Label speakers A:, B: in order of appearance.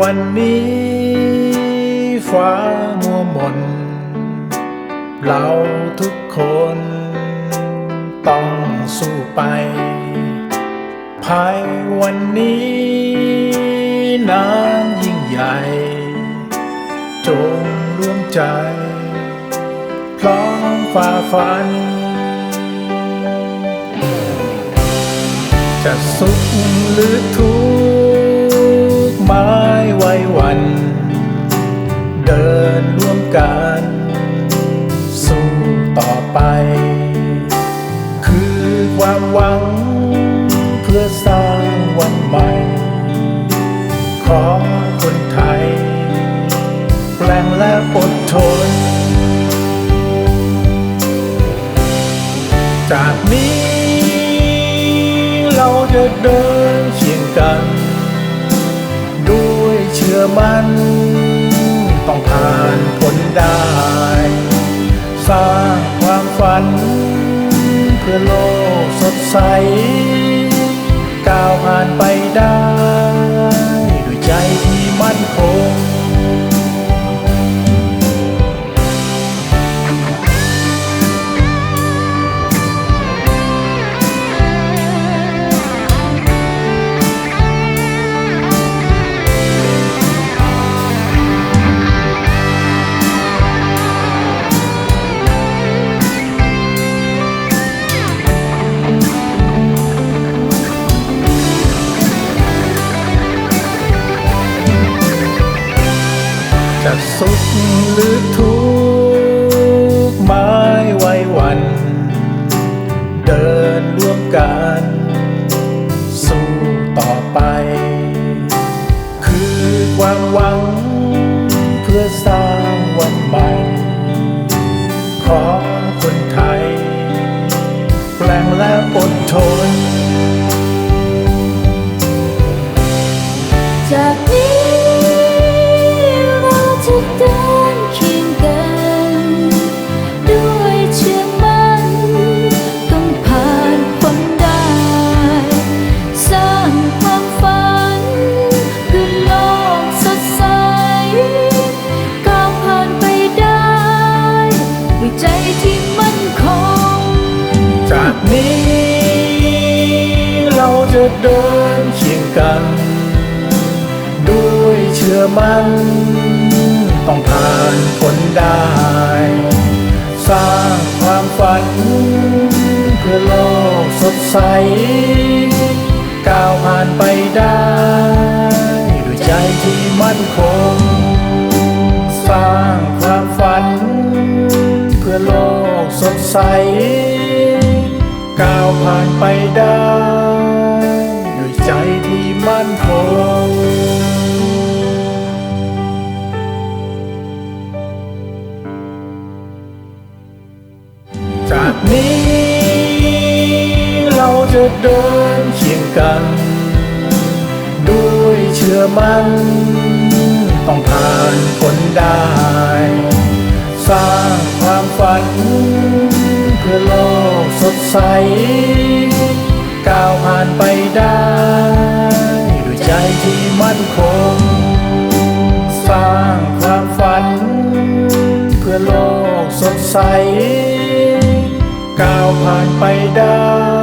A: วันนี้ฟ้ามัวมน เราทุกคน ต้องสู้ไป ภายวันนี้นั้นยิ่งใหญ่ จงรวมใจ พร้อมฝ่าฟัน จะสุขหรือทุกข์ ไม้ไว้วัน เดินร่วมกัน สู้ต่อไป คือความหวัง เพื่อสร้างวันใหม่ ของคนไทย แปลงและอดทน จากนี้เราจะเดินเคียงกัน มันต้องผ่านพ้นได้ สร้างความฝัน เพื่อโลกสดใส ก้าวผ่านไปได้ จะสุขหรือทุกข์ไม้ไว้วัน เดินร่วมกัน สู้ต่อไป คือความหวัง เพื่อสร้างวันใหม่ของคนไทย แปลงและอดทน
B: ด้วยใจที่มั่นคง
A: จากนี้เราจะเดินเคียงกัน ด้วยเชื่อมั่น ต้องผ่านพ้นได้ สร้างความฝัน เพื่อโลกสดใส ก้าวผ่านไปได้ ด้วยใจที่มั่นคง ใส ก้าวผ่านไปได้ ด้วยใจที่มั่นคงจากนี้ เราจะเดินเคียงกัน ด้วยเชื่อมันต้องผ่านพ้นได้ สร้างความฝัน พื่อโลกสดใส ก้าวผ่านไปได้ ด้วยใจที่มั่นคง สร้างความฝัน เพื่อโลกสดใส ก้าวผ่านไปได้